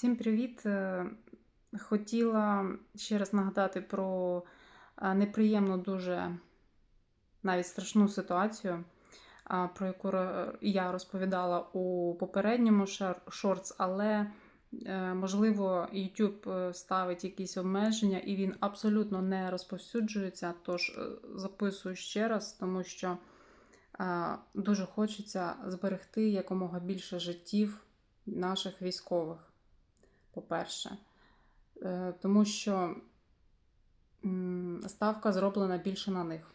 Всім привіт! Е, Хотіла ще раз нагадати про е, неприємну, дуже навіть страшну ситуацію, про яку я розповідала у попередньому шортс, але е, можливо YouTube ставить якісь обмеження і він абсолютно не розповсюджується. Тож записую ще раз, тому що дуже хочеться зберегти якомога більше життів наших військових по-перше, Е, тому що ставка зроблена більше на них.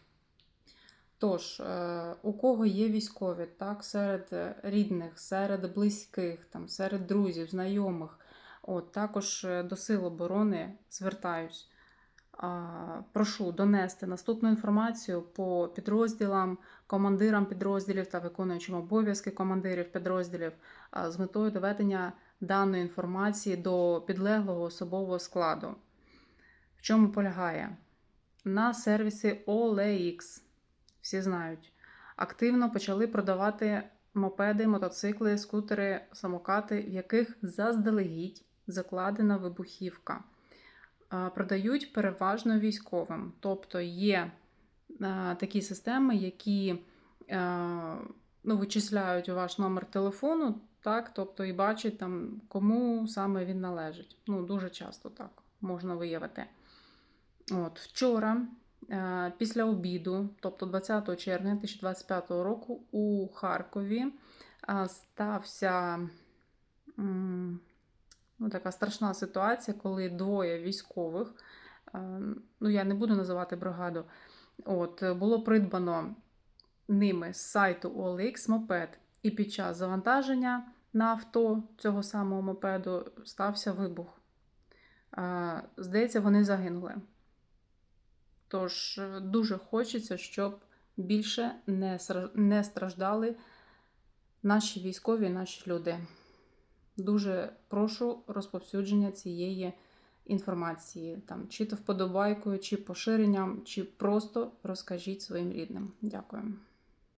Тож, е, у кого є військові, так, серед рідних, серед близьких, там, серед друзів, знайомих, от, також е, до Сил оборони звертаюсь. Прошу донести наступну інформацію по підрозділам, командирам підрозділів та виконуючим обов'язки командирів підрозділів з метою доведення даної інформації до підлеглого особового складу. В чому полягає? На сервісі OLX, всі знають, активно почали продавати мопеди, мотоцикли, скутери, самокати, в яких заздалегідь закладена вибухівка. Продають переважно військовим. Тобто є такі системи, які ну, вичисляють ваш номер телефону, так, тобто і бачать там, кому саме він належить. Ну, дуже часто так можна виявити. От, вчора, е, після обіду, тобто 20 червня 2025 року, у Харкові е, стався ну, така страшна ситуація, коли двоє військових, е, ну я не буду називати бригаду, от, було придбано ними з сайту OLX мопед. І під час завантаження на авто цього самого мопеду стався вибух. Здається, вони загинули. Тож е, дуже хочеться, щоб більше не страждали наші військові, наші люди. Дуже прошу розповсюдження цієї інформації, там, чи то вподобайкою, чи поширенням, чи просто розкажіть своїм рідним. Дякую.